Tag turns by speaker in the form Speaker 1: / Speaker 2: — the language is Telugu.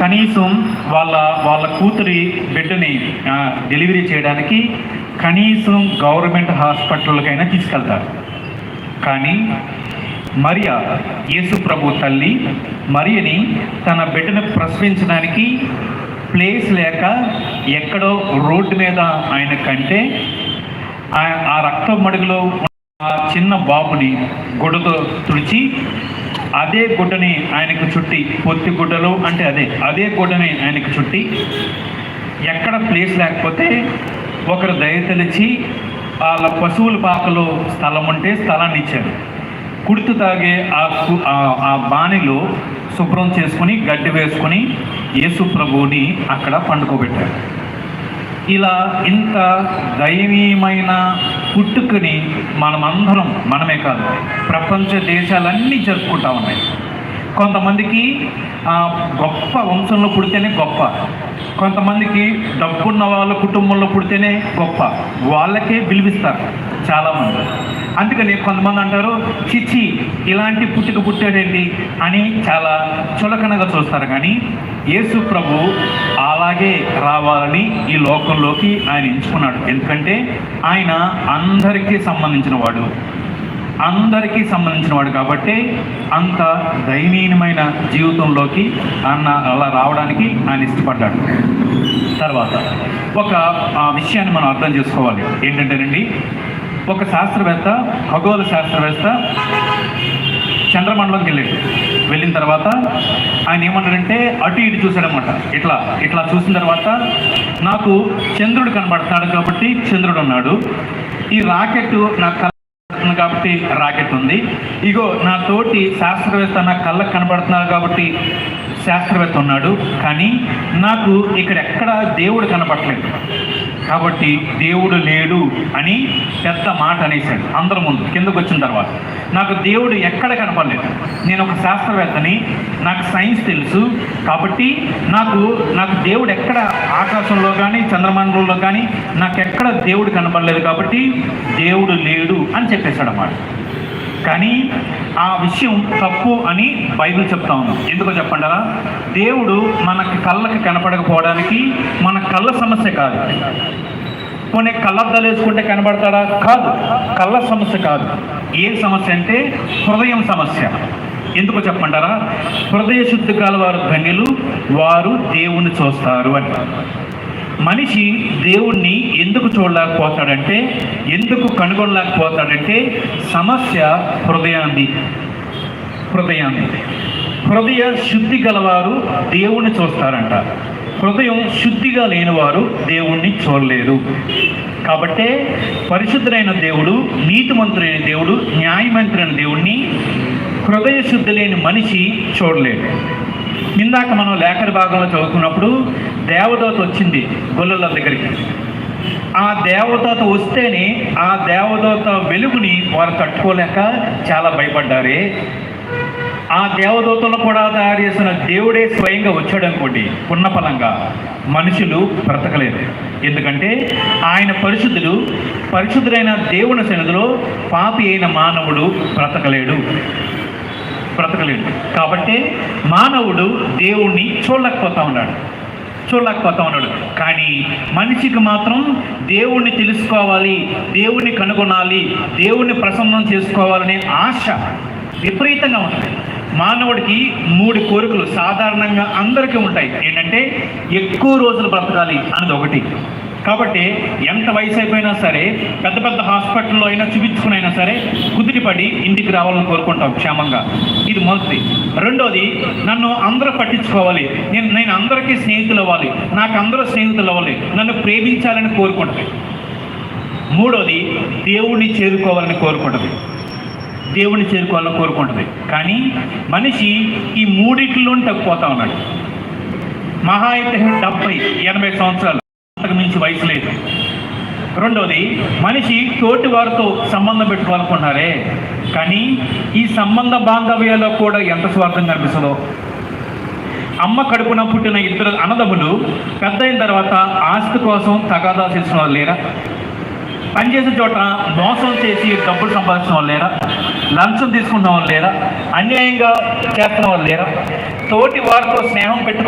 Speaker 1: కనీసం వాళ్ళ వాళ్ళ కూతురి బిడ్డని డెలివరీ చేయడానికి కనీసం గవర్నమెంట్ హాస్పిటల్కైనా తీసుకెళ్తారు. కానీ మరియా యేసు ప్రభు తల్లి మరియని తన బిడ్డను ప్రసవించడానికి ప్లేస్ లేక ఎక్కడో రోడ్డు మీద ఆయన కంటే ఆ- ఆ రక్త మడుగులో ఉన్న ఆ చిన్న బాబుని గొడతో తుడిచి అదే గుడ్డని ఆయనకు చుట్టి పొత్తి గుడ్డలు అంటే అదే అదే గుడ్డని ఆయనకు చుట్టి ఎక్కడ ప్లేస్ లేకపోతే ఒకరు దయ తెలిచి వాళ్ళ పశువుల పాకలో స్థలం ఉంటే స్థలాన్ని ఇచ్చారు. కుడుతు తాగే ఆ ఆ- ఆ బాణిలో శుభ్రం చేసుకుని గడ్డి వేసుకుని యేసు ప్రభువుని అక్కడ పండుకోబెట్టారు. ఇలా ఇంత దైవీయమైన పుట్టుకుని మనమందరం మనమే కాదు ప్రపంచ దేశాలన్నీ జరుపుకుంటా ఉన్నాయి కొంతమందికి గొప్ప వంశంలో పుడితేనే గొప్ప. కొంతమందికి డబ్బున్న వాళ్ళ కుటుంబంలో పుడితేనే గొప్ప. వాళ్ళకే విలువిస్తారు చాలామంది. అందుకని కొంతమంది అంటారు చిచ్చి ఇలాంటి పుట్టుక పుట్టాడండి అని చాలా చులకనగా చూస్తారు. కానీ యేసు ప్రభు అలాగే రావాలని ఈ లోకంలోకి ఆయన ఎంచుకున్నాడు. ఎందుకంటే ఆయన అందరికీ సంబంధించిన వాడు అందరికీ సంబంధించిన వాడు కాబట్టి అంత దయనీయమైన జీవితంలోకి అన్న అలా రావడానికి ఆయన ఇష్టపడ్డాడు. తర్వాత ఒక ఆ, విషయాన్ని మనం అర్థం చేసుకోవాలి. ఏంటంటేనండి ఒక శాస్త్రవేత్త ఖగోళ శాస్త్రవేత్త చంద్రమండలంకి వెళ్ళాడు. వెళ్ళిన తర్వాత ఆయన ఏమన్నాడంటే అటు ఇటు చూశాడనమాట ఇట్లా ఇట్లా చూసిన తర్వాత నాకు చంద్రుడు కనబడతాడు కాబట్టి చంద్రుడు ఉన్నాడు. ఈ రాకెట్ నాకు కనబడుతుంది కాబట్టి రాకెట్ ఉంది. ఇగో నా తోటి శాస్త్రవేత్త నా కళ్ళకు కనబడుతున్నాడు కాబట్టి శాస్త్రవేత్త ఉన్నాడు. కానీ నాకు ఇక్కడ ఎక్కడ దేవుడు కనబడట్లేదు కాబట్టి దేవుడు లేడు అని పెద్ద మాట అనేసాడు అందరి ముందు కిందకు వచ్చిన తర్వాత. నాకు దేవుడు ఎక్కడ కనపడలేదు. నేను ఒక శాస్త్రవేత్తని నాకు సైన్స్ తెలుసు కాబట్టి నాకు నాకు దేవుడు ఎక్కడ ఆకాశంలో కానీ చంద్రమండలంలో కానీ నాకు ఎక్కడ దేవుడు కనపడలేదు కాబట్టి దేవుడు లేడు అని చెప్పేశాడు అన్నమాట కానీ ఆ విషయం తప్పు అని బైబిల్ చెప్తా ఉన్నాం ఎందుకో చెప్పంటారా దేవుడు మనకి కళ్ళకి కనపడకపోవడానికి మన కళ్ళ సమస్య కాదు. కొన్ని కళ్ళద్దాలు వేసుకుంటే కనబడతాడా? కాదు. కళ్ళ సమస్య కాదు. ఏ సమస్య అంటే హృదయం సమస్య. ఎందుకు చెప్పంటారా హృదయ శుద్ధి వారు ధన్యులు వారు దేవుణ్ణి చూస్తారు అని. మనిషి దేవుణ్ణి ఎందుకు చూడలేకపోతాడంటే ఎందుకు కనుగొనలేకపోతాడంటే సమస్య హృదయాన్ని హృదయాన్ని హృదయ శుద్ధి గలవారు దేవుణ్ణి చూస్తారంట. హృదయం శుద్ధిగా లేనివారు దేవుణ్ణి చూడలేరు కాబట్టే పరిశుద్ధులైన దేవుడు నీతిమంతులైన దేవుడు న్యాయమంతుడైన దేవుణ్ణి హృదయ శుద్ధి లేని మనిషి చూడలేడు ఇందాక మనం లేఖన భాగంలో చదువుకున్నప్పుడు దేవదూత వచ్చింది గొల్లల దగ్గరికి. ఆ దేవదూత వస్తేనే ఆ దేవదూత వెలుగుని వారు తట్టుకోలేక చాలా భయపడ్డారే. ఆ దేవదూతలు కూడా తయారు చేసిన దేవుడే స్వయంగా వచ్చాడు అనుకోండి ఉన్నపలంగా మనుషులు బ్రతకలేరు ఎందుకంటే ఆయన పరిశుద్ధుడు పరిశుద్ధులైన దేవుని సన్నిధిలో పాపి అయిన మానవుడు బ్రతకలేడు. బ్రతకలేడు. కాబట్టి మానవుడు దేవుణ్ణి చూడలేకపోతా ఉన్నాడు. చూడలేకపోతా ఉన్నాడు కానీ మనిషికి మాత్రం దేవుణ్ణి తెలుసుకోవాలి దేవుణ్ణి కనుగొనాలి దేవుణ్ణి ప్రసన్నం చేసుకోవాలనే ఆశ విపరీతంగా ఉంటుంది. మానవుడికి మూడు కోరికలు సాధారణంగా అందరికీ ఉంటాయి. ఏంటంటే ఎక్కువ రోజులు బ్రతకాలి అన్నది ఒకటి. కాబట్టి ఎంత వయసు అయిపోయినా సరే పెద్ద పెద్ద హాస్పిటల్లో అయినా చూపించుకునైనా సరే కుదిరిపడి ఇంటికి రావాలని కోరుకుంటాం క్షేమంగా. ఇది మొదటిది. రెండోది నన్ను అందరూ పట్టించుకోవాలి. నేను నేను అందరికీ స్నేహితులు అవ్వాలి. నాకు అందరూ స్నేహితులు అవ్వాలి. నన్ను ప్రేమించాలని కోరుకుంటుంది. మూడోది దేవుణ్ణి చేరుకోవాలని కోరుకుంటుంది. దేవుణ్ణి చేరుకోవాలని కోరుకుంటుంది. కానీ మనిషి ఈ మూడిట్లోనే తగ్గిపోతా ఉన్నాడు. మహా అయితే డెబ్బై ఎనభై సంవత్సరాలు. అంతకు వయసు లేదు. రెండోది మనిషి తోటి వారితో సంబంధం పెట్టుకోవాలనుకుంటున్నారే కానీ ఈ సంబంధ బాంధవ్యాల్లో కూడా ఎంత స్వార్థం కనిపిస్తుందో. అమ్మ కడుపున పుట్టిన ఇద్దరు అన్నదమ్ములు పెద్ద అయిన తర్వాత ఆస్తి కోసం తగాదా చేసిన వాళ్ళు లేరా? పనిచేసే చోట మోసం చేసి డబ్బులు సంపాదించిన వాళ్ళు లేరా? లంచం తీసుకున్న వాళ్ళు లేరా? అన్యాయంగా చేస్తున్న వాళ్ళు లేరా? తోటి వారితో స్నేహం పెట్టుకో